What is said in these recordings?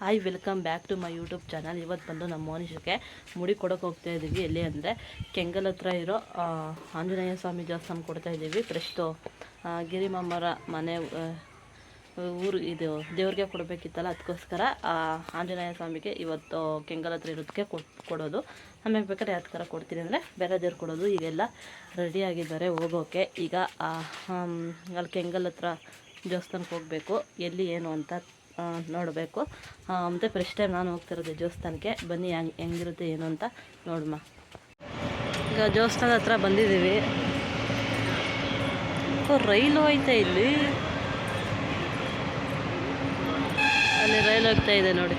Hi welcome back to my YouTube channel ಇವತ್ತು ಬಂದು ನಮ್ಮ ಮೋನಿಷಕ್ಕೆ ಮುಡಿ ಕೊಡೋಕೆ ಹೋಗ್ತಾ ಇದ್ದೀವಿ ಎಲ್ಲಿ ಅಂದರೆ ಕೆಂಗಲ್ ಹತ್ರ ಇರೋ ಆಂಜನೇಯ ಸ್ವಾಮಿ ದೇವಸ್ಥಾನ ಕೊಡ್ತಾ ಇದ್ದೀವಿ ಫ್ರೆಶ್ಟು ಗಿರಿಮಾಮರ ಮನೆ ಊರು ಇದು ದೇವ್ರಿಗೆ ಕೊಡಬೇಕಿತ್ತಲ್ಲ ಅದಕ್ಕೋಸ್ಕರ ಆಂಜನೇಯ ಸ್ವಾಮಿಗೆ ಇವತ್ತು ಕೆಂಗಲ್ ಹತ್ರ ಇರೋದಕ್ಕೆ ಕೊಡೋದು. ಆಮೇಲೆ ಬೇಕಾದ್ರೆ ಯಾವ ಥರ ಕೊಡ್ತೀನಿ ಅಂದರೆ ಬೇರೆ ದೇವ್ರು ಕೊಡೋದು. ಈಗೆಲ್ಲ ರೆಡಿ ಆಗಿದ್ದಾರೆ ಹೋಗೋಕೆ. ಈಗ ಅಲ್ಲಿ ಕೆಂಗಲ್ ಹತ್ರ ದೇವಸ್ಥಾನಕ್ಕೆ ಹೋಗಬೇಕು. ಎಲ್ಲಿ, ಏನು ಅಂತ ನೋಡಬೇಕು. ಮತ್ತು ಫಸ್ಟ್ ಟೈಮ್ ನಾನು ಹೋಗ್ತಿರೋದು ದೇವಸ್ಥಾನಕ್ಕೆ. ಬನ್ನಿ, ಹೆಂಗೆ, ಹೆಂಗಿರುತ್ತೆ, ಏನು ಅಂತ ನೋಡಮ್ಮ. ಈಗ ದೇವಸ್ಥಾನದ ಹತ್ರ ಬಂದಿದ್ದೀವಿ. ರೈಲು ಐತೆ ಇಲ್ಲಿ. ಅಲ್ಲಿ ರೈಲು ಹೋಗ್ತಾ ಇದೆ ನೋಡಿ.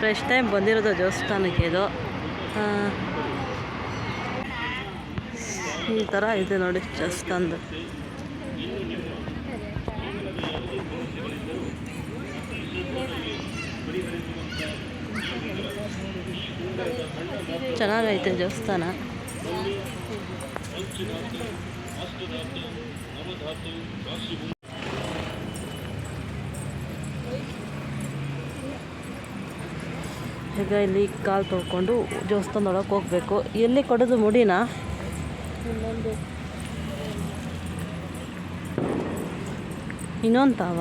ಫಸ್ಟ್ ಟೈಮ್ ಬಂದಿರೋದು ದೇವಸ್ಥಾನಕ್ಕೆ ಇದು. ಈ ಥರ ಇದೆ ನೋಡಿ ದೇವಸ್ಥಾನದ ಚೆನ್ನಾಗೈತೆ ದೇವಸ್ಥಾನ. ಈಗ ಇಲ್ಲಿ ಕಾಲು ತೊಳ್ಕೊಂಡು ದೇವಸ್ಥಾನದೊಳಗೆ ಹೋಗ್ಬೇಕು. ಎಲ್ಲಿ ಕೊಡೋದು ಮುಡಿನ? ಇನ್ನೊಂದು ತಾವ?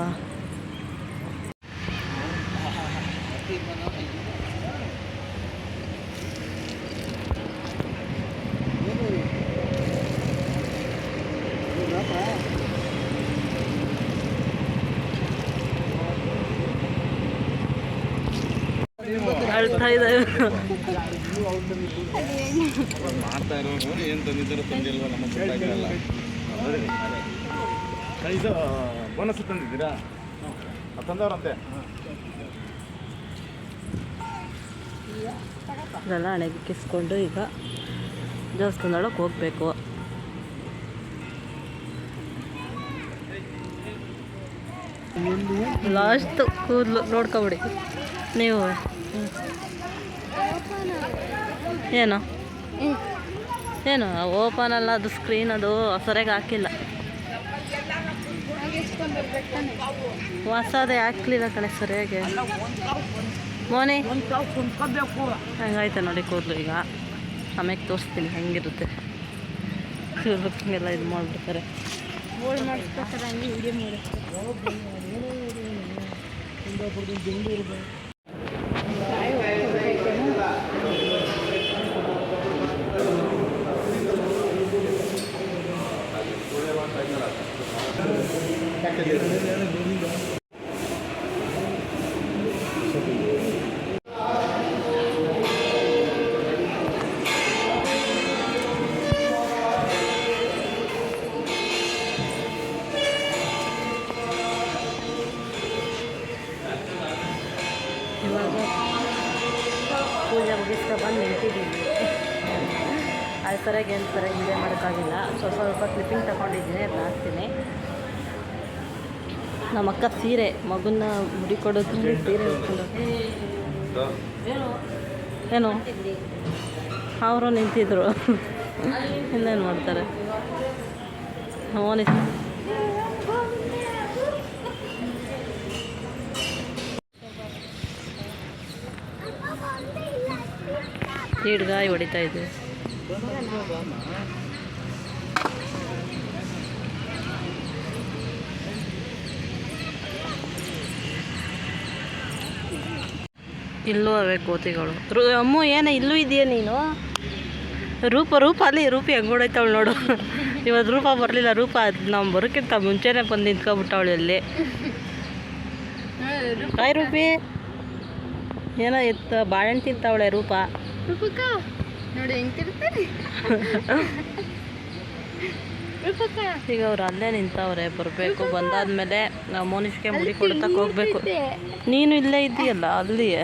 ಮಾಡ್ತಾ ಇರೋರು ಏನು ತಂದಿದ್ದಾರೋ ತಂದಿಲ್ವೋ ನಮಗೆ ಗೊತ್ತಾಗಿರಲ್ಲ ಇದು ಬೋನಸ್ ತಂದಿದ್ದೀರಾ ಅದು ತಂದವ್ರಂತೆ ಇದೆಲ್ಲ ಅಣಗಿಸ್ಕೊಂಡು ಈಗ ದೇವಸ್ಥಾನದೊಳಗೆ ಹೋಗ್ಬೇಕು. ಲಾಸ್ಟ್ ಕೂದಲು ನೋಡ್ಕೊಬಿಡಿ. ನೀವು. ಏನು? ಏನು? ಓಪನ್ ಅಲ್ಲ ಅದು ಸ್ಕ್ರೀನ್ ಅದು ಸರಿಯಾಗಿ ಹಾಕಿಲ್ಲ. ಹೊಸದೇ ಹಾಕ್ಲಿಲ್ಲ ಕಣೆ ಸರಿಯಾಗಿ. ಮೋನಿ. ಹಂಗಾಯ್ತು ನೋಡಿ ಕೂದಲು ಈಗ. ಆಮೇಲೆ ತೋರಿಸ್ತೀನಿ ಹೆಂಗಿರುತ್ತೆ. ಎಲ್ಲ ಇದು ಮಾಡಿಬಿಡ್ತಾರೆ. ಇವಾಗ ಪೂಜೆ ಮುಗಿಸ್ಕೊ ಬಂದು ನಿಂತಿದ್ದೀವಿ ಅದು ಸರಿಯಾಗಿ ಏನು ಸರಿಯಾಗಿ ಇದೇ ಮಾಡೋಕ್ಕಾಗಿಲ್ಲ. ಸ್ವಲ್ಪ ಸ್ವಲ್ಪ ಕ್ಲಿಪ್ಪಿಂಗ್ ತಗೊಂಡಿದ್ದೀನಿ ಅದು ಹಾಕ್ತೀನಿ. ನಮ್ಮ ಅಕ್ಕ ಸೀರೆ ಮಗುನ ಮುಡಿ ಕೊಡೋದ್ರಲ್ಲಿ ಸೀರೆ ಏನು? ಅವರು ನಿಂತಿದ್ರು. ಇನ್ನೇನು ಮಾಡ್ತಾರೆ? ಓನಿ. ಈಡ್ಗಾಯಿ ಹೊಡಿತಾ ಇದೆ ಇಲ್ಲೂ ಅವೇ ಕೋತಿಗಳು ರು ಅಮ್ಮು ಏನ ಇಲ್ಲೂ ಇದೆಯಾ ನೀನು? ರೂಪ ರೂಪ ಅಲ್ಲಿ ರೂಪಿ ಹೆಂಗೆ ಹೊಡೈತಾವಳು ನೋಡು. ಇವತ್ತು ರೂಪ ಬರಲಿಲ್ಲ ರೂಪ ನಾವು ಬರೋಕ್ಕಿಂತ ಮುಂಚೆನೇ ಬಂದು ನಿಂತ್ಕೊಬಿಟ್ಟವಳು ಇಲ್ಲಿ. ಹಾಯ್ ರೂಪಿ. ಏನೋ ಇತ್ತು ಬಾಳೆಹಣ್ಣು ತಿಂತಾವಳೆ ರೂಪ. ನೋಡಿ ಈಗ ಅವ್ರು ಅಲ್ಲೇ ನಿಂತವ್ರೆ ಬರಬೇಕು ಬಂದಾದ್ಮೇಲೆ ನಾವು ಮೋನಿಷ್ಗೆ ಮುಡಿ ಕೊಡ್ತಕ್ಕೆ ಹೋಗ್ಬೇಕು. ನೀನು ಇಲ್ಲೇ ಇದ್ದೀಯಲ್ಲ ಅಲ್ಲಿಯೇ?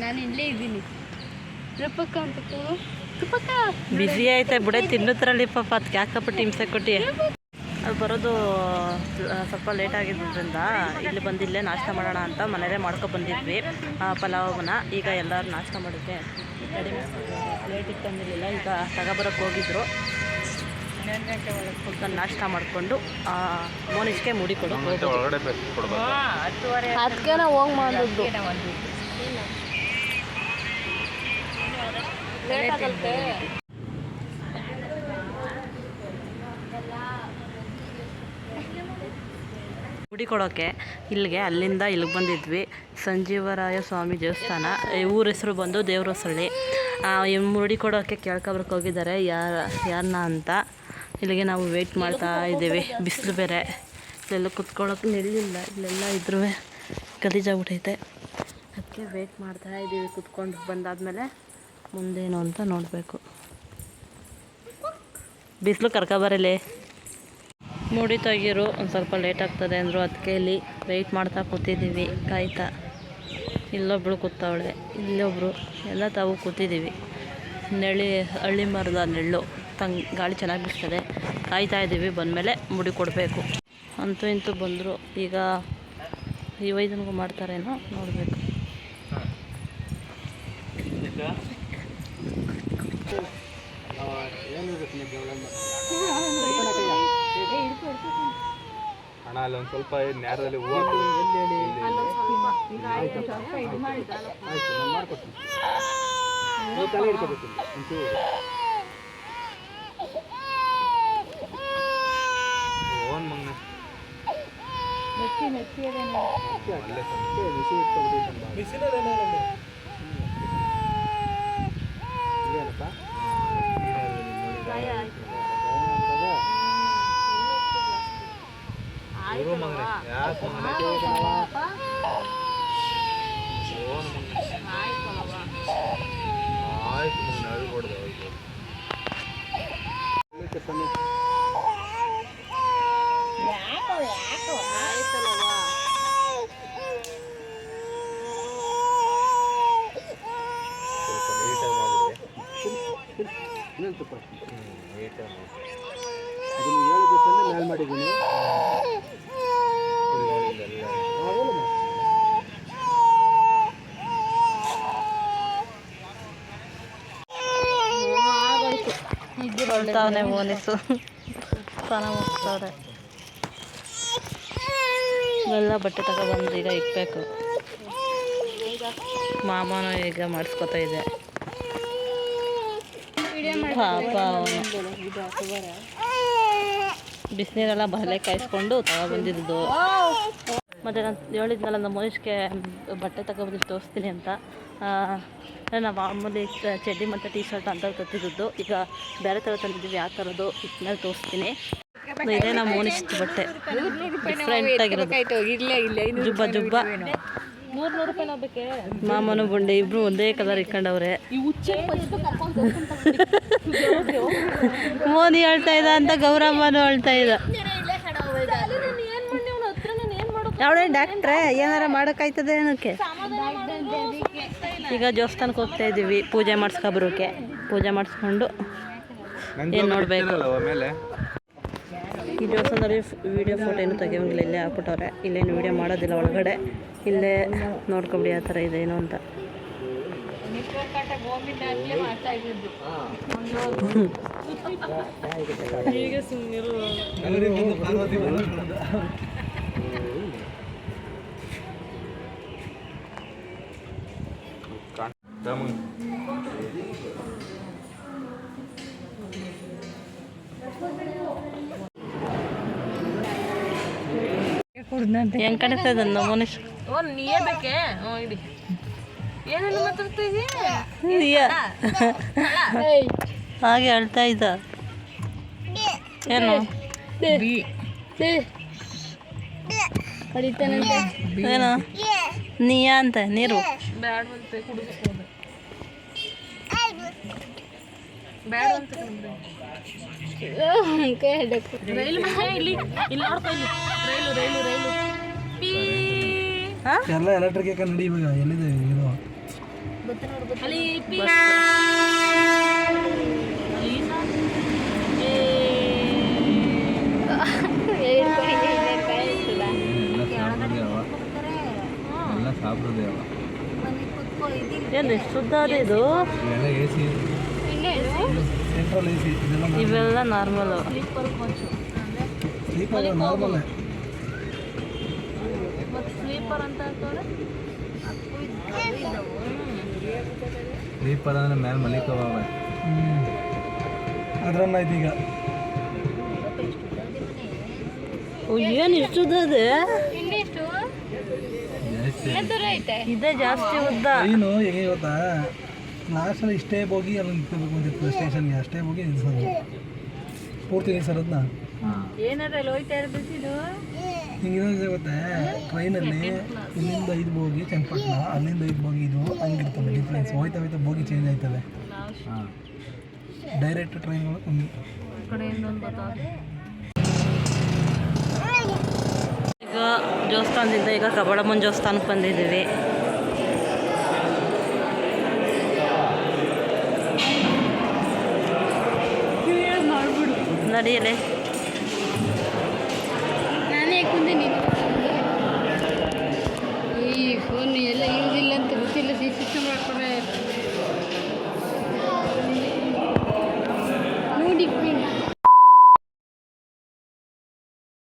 ನಾನು ಇಲ್ಲೇ ಇದ್ದೀನಿ. ರೂಪಕ್ಕ ಅಂತ ರೂಪಕ್ಕ ರೂಪಕ ಬಿಸಿ ಐತೆ ಬಿಡೆ ತಿನ್ನುತ್ತರಲ್ಲಿ ಪಾಪ ಅದಕ್ಕೆ ಯಾಕಪ್ಪ ಹಿಂಸೆ ಕೊಟ್ಟಿ? ಅದು ಬರೋದು ಸ್ವಲ್ಪ ಲೇಟ್ ಆಗಿದ್ದರಿಂದ ಇಲ್ಲಿ ಬಂದು ಇಲ್ಲೇ ನಾಷ್ಟ ಮಾಡೋಣ ಅಂತ ಮನೆಯಲ್ಲೇ ಮಾಡ್ಕೊ ಬಂದಿದ್ವಿ ಆ, ಪಲಾವನ್ನ ಈಗ ಎಲ್ಲರೂ ನಾಷ್ಟ ಮಾಡುತ್ತೆ ಕಡಿಮೆ ಲೇಟ್ ಇಟ್ಟಂದಿರಲಿಲ್ಲ ಈಗ ತಗೊಬರಕ್ಕೆ ಹೋಗಿದ್ರು. ಕುತ್ಕೊಂಡು ನಾಷ್ಟ ಮಾಡಿಕೊಂಡು ಮೋನಿಷ್ಗೆ ಮುಡಿ ಕೊಡು. ಅದಕ್ಕೆ ನಾವು ಹೋಗಿ ಮಾಡಿದ್ದು ಮುಡಿ ಕೊಡೋಕ್ಕೆ ಇಲ್ಲಿಗೆ, ಅಲ್ಲಿಂದ ಇಲ್ಲಿಗೆ ಬಂದಿದ್ವಿ. ಸಂಜೀವರಾಯ ಸ್ವಾಮಿ ದೇವಸ್ಥಾನ. ಊರ ಹೆಸರು ಬಂದು ದೇವ್ರಸಳ್ಳಿ ಹೊಸಳ್ಳಿ ಮುಡಿ ಕೊಡೋಕ್ಕೆ ಕೇಳ್ಕೊಬ್ರಕ್ಕೆ ಹೋಗಿದ್ದಾರೆ. ಯಾರ ಯಾರನ್ನ ಅಂತ ಇಲ್ಲಿಗೆ ನಾವು ವೆಯ್ಟ್ ಮಾಡ್ತಾ ಇದ್ದೀವಿ. ಬಿಸಿಲು ಬೇರೆ. ಇಲ್ಲೆಲ್ಲ ಕುತ್ಕೊಳ್ಳೋಕೆ ನಿಲ್ಲಿಲ್ಲ. ಇಲ್ಲೆಲ್ಲ ಇದ್ರೂ ಗಲೀಜಾಗ್ಬಿಟ್ಟೈತೆ ಅದಕ್ಕೆ ವೆಯ್ಟ್ ಮಾಡ್ತಾ ಇದ್ದೀವಿ. ಕುತ್ಕೊಂಡು ಬಂದಾದಮೇಲೆ ಮುಂದೇನು ಅಂತ ನೋಡಬೇಕು. ಬಿಸಿಲು ಕರ್ಕೊಬರಲಿ ಮುಡಿ ತೆಗಿರು ಒಂದು ಸ್ವಲ್ಪ ಲೇಟ್ ಆಗ್ತದೆ ಅಂದರು ಅದಕ್ಕೆ ಇಲ್ಲಿ ವೆಯ್ಟ್ ಮಾಡ್ತಾ ಕೂತಿದ್ದೀವಿ ಕಾಯ್ತಾ. ಇಲ್ಲೊಬ್ಳು ಕೂತವಳೆ. ಇಲ್ಲೊಬ್ರು ಎಲ್ಲ ತಾವು ಕೂತಿದ್ದೀವಿ. ನೆಳ್ಳಿ, ಹಳ್ಳಿ ಮರದ ನೆಳ್ಳು ತಂಗ್ ಗಾಳಿ ಚೆನ್ನಾಗಿ ಬಿಡ್ತದೆ ಕಾಯ್ತಾ ಇದ್ದೀವಿ ಬಂದಮೇಲೆ ಮುಡಿ ಕೊಡಬೇಕು. ಅಂತೂ ಇಂತೂ ಬಂದರು. ಈಗ ಈ ವೈದ್ಯನಿಗೂ ಮಾಡ್ತಾರೇನೋ ನೋಡಬೇಕು. ಅಣ್ಣ ಅಲ್ಲಿ. ಒಂದು ಸ್ವಲ್ಪ ನೇರದಲ್ಲಿ ಹೂವು ಓನ್ ಮಗ್ನ. ಮಗನೇ ಯಾಕೆ ಮಗನೇ ಆಯ್ತು ಮಗನ ಅಳ್ಕೊಡ್ದೆ ಆಯ್ತು ಸ್ವಲ್ಪ ನೀಟಾಗಿ ಮಾಡ್ಬಿಡಿ ನೀಟಾಗಿ ಮಾಡಿ ಅದನ್ನು ಏಳು ದಿವಸದಿಂದ ಮೇಲ್ ಮಾಡಿದ್ದೀನಿ ಇಲ್ಲಿ ನೋಡಿ ಇಲ್ಲೆಲ್ಲ ಬರ್ತಾವನೆ ಮೋನಿಸು. ಸ್ನಾನ ಮುಗಿಸ್ತವ್ರೆ ಎಲ್ಲ ಬಟ್ಟೆ ತಗೊಬಂದು ಈಗ ಇಕ್ಬೇಕು. ಮಾಮನು ಈಗ ಮಾಡಿಸ್ಕೊತಾ ಇದೆ. ಪಾಪ ಅವನು. ಬಿಸಿನೀರೆಲ್ಲ ಬಲೆ ಕಾಯಿಸ್ಕೊಂಡು ತಗೊಬಂದಿದ್ದು. ಮತ್ತು ನಾನು ಹೇಳಿದ್ನಲ್ಲ ನಮ್ಮ ಮನುಷ್ಯಕ್ಕೆ ಬಟ್ಟೆ ತಗೊಬಂದು ತೋರಿಸ್ತೀನಿ ಅಂತ. ನಾನು ಮಾಮೂಲಿ ಚಡ್ಡಿ ಮತ್ತು ಟೀ ಶರ್ಟ್ ಅಂತ ತತ್ತಿದ್ದು ಈಗ ಬೇರೆ ಥರ ತಂದಿದ್ದೀವಿ ಯಾವ ಥರದ್ದು ಇದನ್ನ ತೋರಿಸ್ತೀನಿ. ಇದೇ ನಮ್ಮ ಮೋನಿಶ್ದು ಬಟ್ಟೆ. ಡಿಫ್ರೆಂಟ್ ಆಗಿರೋದು. ಜುಬ್ಬ ಜುಬ್ಬ. ಮಾಮನು ಬುಂಡೆ ಇಬ್ರು ಒಂದೇ ಕಲರ್ ಇಟ್ಕೊಂಡವ್ರೆ. ಮೋದಿ ಹೇಳ್ತಾ ಇದ್ದ ಅಂತ ಗೌರಮ್ಮನು ಹೇಳ್ತಾ ಇದ್ದ. ಅವಳೇ ಡಾಕ್ಟ್ರೆ ಏನಾರ ಮಾಡೋಕ್ಕಾಯ್ತದೆ ಏನಕ್ಕೆ ಈಗ ದೇವಸ್ಥಾನಕ್ಕೆ ಹೋಗ್ತಾ ಇದ್ದೀವಿ ಪೂಜೆ ಮಾಡಿಸ್ಕೊಬರೋಕೆ. ಪೂಜೆ ಮಾಡಿಸ್ಕೊಂಡು ಏನು ನೋಡಬೇಕು? ಈ ದೇವಸ್ಥಾನದಲ್ಲಿ ವಿಡಿಯೋ ಫೋಟೋ ಏನು ತೆಗಿಯೋಂಗಿಲ್ಲ ಇಲ್ಲೇ ಹಾಕ್ಬಿಟ್ಟವ್ರೆ. ಇಲ್ಲೇನು ವಿಡಿಯೋ ಮಾಡೋದಿಲ್ಲ ಒಳಗಡೆ. ಇಲ್ಲೇ ನೋಡ್ಕೊಂಬಿಡಿ ಆ ಥರ ಇದೆ ಏನು ಅಂತ. ಹೆಂಗ್ ಕಾಣಿಸ್ತಾ ಇದೆ ನಮ್ಮ ಮನುಷ್ಯ ಓ ನೀಯೇ ಬೇಕೆ? ಹ್ಞೂ ಇಡಿ. ಏನೆಲ್ಲ ಮಾತಾಡ್ತಾ ಇದ್ಯಾ? ಹಾಗೆ ಅಳ್ತಾ ಇದ್ದ. ಏನು? ಏನು? ನೀಯಾ ಅಂತ ನೀರು. ಬ್ಯಾಡವಂತೆ ಕುಡಿಸ್ಬೋದು ಬ್ಯಾಡ ಅಂತ ಇಲ್ಲಿ ಇಲ್ಲಿ. ನೋಡ್ತಾ ಇಲ್ಲಿ. ಎಲ್ಲ ಎಲೆಕ್ಟ್ರಿಕ್ ಯಾಕೆ ನಡಿ ಇವಾಗ ಎಲ್ಲಿದೆ ಇದು? ಏನು ಶುದ್ಧ ಅದೇ ಇದು? ಇವೆಲ್ಲ ನಾರ್ಮಲ್ ನಾರ್ಮಲ್ ಸ್ಲೀಪರ್ ಅಂತ ಹಾಕೋರೆ ಸ್ಲೀಪರ್ ಅಂದ್ರೆ ಮೇಲೆ ಮಲಿಕವ ಅದ್ರನ್ನಾಯ್ತು ಈಗ. ಏನು ಇಷ್ಟು ಉದ್ದ ಇದೆ ಜಾಸ್ತಿ. ಇದೇ ಜಾಸ್ತಿ ಉದ್ದ. ಏನು ಹೇಗೆ ಗೊತ್ತಾ? ಲಾಸ್ಟಲ್ಲಿ ಇಷ್ಟೇ ಹೋಗಿ ಅಲ್ಲಿ ನಿಂತ್ಕೋಬೇಕು ಅಂತಿತ್ತು ಸ್ಟೇಷನ್ಗೆ ಅಷ್ಟೇ ಹೋಗಿ ನಿಲ್ಸೋದು. ಪೂರ್ತಿ ಅದನ್ನ ಏನಾರ ಅಲ್ಲಿ ಹೋಯ್ತಾ ಇರ್ಬೇಕು ಇದು? ಹಿಂಗಿರೋದು ಗೊತ್ತಾ? ಟ್ರೈನಲ್ಲಿ ಇಲ್ಲಿಂದ ಐದು ಬೋಗಿ ಚನ್ನಪಟ್ಟಣ ಅಲ್ಲಿಂದ ಐದು ಬೋಗಿ ಇದು ಹಂಗಿರ್ತವೆ ಡಿಫ್ರೆನ್ಸ್ ಹೋಯ್ತಾ ಹೋಯ್ತಾ ಬೋಗಿ ಚೇಂಜ್ ಆಯ್ತವೆ. ಡೈರೆಕ್ಟ್ ಟ್ರೈನ್ಗಳು ಕಮ್ಮಿ ಈಗ ದೇವಸ್ಥಾನದಿಂದ ಈಗ ಕಬಡಮ್ಮನ ದೇವಸ್ಥಾನಕ್ಕೆ ಬಂದಿದ್ದೀವಿ. ನಡಿಯಲೇ. ನಾನೇ ಕುಂದಿ ನೀನು